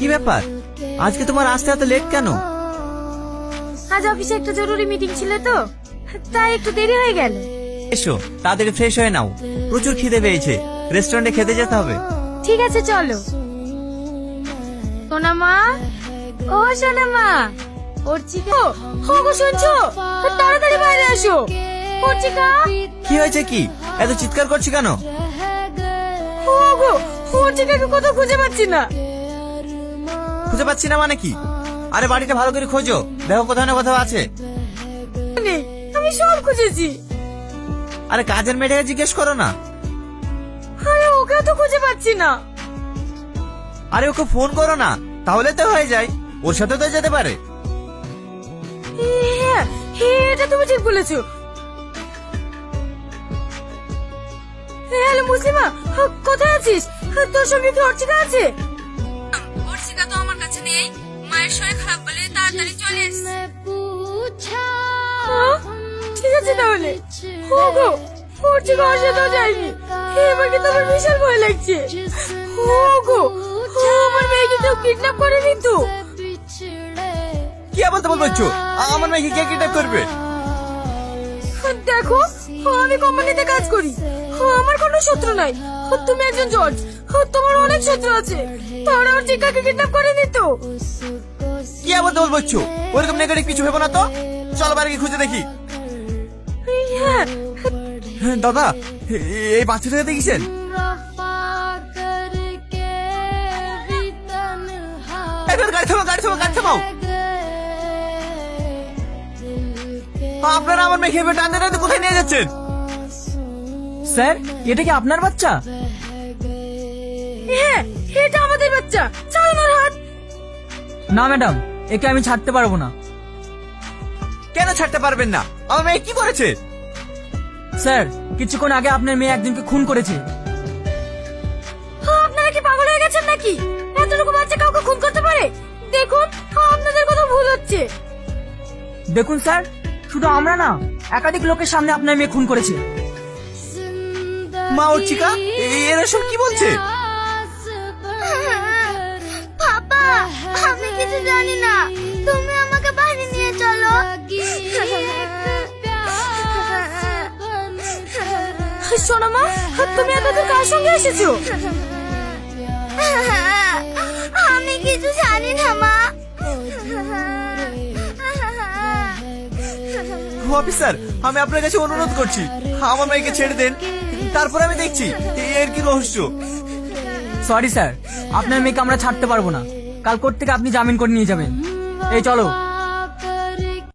কি ব্যাপার? আজকে তোমার আসতে এত লেট কেন? আজ অফিসে একটা জরুরি মিটিং ছিল তো তাই একটু দেরি হয়ে গেল। এসো তাড়াতাড়ি ফ্রেশ হয়ে নাও। প্রচুর খিদে পেয়েছে। রেস্টুরেন্টে খেতে যেতে হবে। ঠিক আছে চলো। সোনা মা ও সোনা মা অর্চিকা ও গো শুনছো? তাড়াতাড়ি বাইরে আসো। অর্চিকা কি হয়েছে কি? এত চিৎকার করছি কেন? ও গো অর্চিকাকে কোথাও খুঁজে পাচ্ছি না। খুঁজে পাচ্ছি না মানে কি? আরে বাড়িটা ভালো করে খোঁজো। দেখো কোথাও না কোথাও আছে। আমি সব খুঁজেছি। আরে কাজের মেয়েটাকে জিজ্ঞেস করো না। আরে ওকে তো খুঁজে পাচ্ছি না। আরে ওকে ফোন করো না তাহলে তো হয়ে যায়। ওর সাথে তো যেতে পারে। হ্যাঁ হ্যাঁ, এটা তুমি ঠিক বলেছ। হ্যালো মুসলিমা কোথায় আছিস? তোর সঙ্গে কি অর্চিকা আছে? মায়ের শরীর খারাপ বলে তাড়াতাড়ি চলে এসেছে। ঠিক আছে তাহলে। ও গো অর্চিকা ওর যায়নি। এবার কিন্তু আমার বিশাল ভয় লাগছে। ও আমার মেয়েকে কেউ কিডন্যাপ করেনি তো। কি আবার তোমার বলছো? আমার মেয়েকে কে কিডন্যাপ করবে? দেখো আমি কোম্পানিতে কাজ করি। আমার কোনো শত্রু নাই। তুমি একজন জজ তোমার অনেক শত্রু আছে। তারা আমার চিকাকে কিডন্যাপ করে নিত কি আবার তোমার বলছো ওরকম নেগেটিভ কিছু ভেবো না তো। চলো বাড়ি গিয়ে খুঁজে দেখি। হ্যাঁ। হ্যাঁ, দাদা এই বাচ্চাটাকে দেখেছেন? গাড়ি থামাও গাড়ি থামাও গাড়ি থামাও। আপনারা আমার মেয়ে খেয়ে টানতে টানতে কোথায় নিয়ে যাচ্ছেন? স্যার এটা কি আপনার বাচ্চা? হ্যাঁ এটা আমাদের বাচ্চা। চালান ওর হাত। না ম্যাডাম। একে আমি ছাড়তে পারব না। কেন ছাড়তে পারবেন না? আমার মেয়ে কি করেছে? স্যার কিছুক্ষণ আগে আপনার মেয়ে একজনকে খুন করেছে। আপনারা কি পাগল হয়ে গেছেন নাকি? এতটুকু বাচ্চা কাউকে খুন করতে পারে? দেখুন আপনাদের কথা ভুল হচ্ছে। দেখুন স্যার শুধু আমরা না একাধিক লোকের সামনে আপনার মেয়ে খুন করেছে। মা ওর চিকা এরা সব কি বলছে? শোনো মা তুমি এতদূর কার সঙ্গে এসেছ? আমি কিছু জানি না মা। অফিসার আমি আপনার কাছে অনুরোধ করছি। আমার মেয়েকে ছেড়ে দেন। তারপর আমি দেখছি এর কি রহস্য। সরি স্যার আপনার মেয়েকে আমরা ছাড়তে পারব না। কাল কোর্ট থেকে আপনি জামিন করে নিয়ে যাবেন। এই চলো।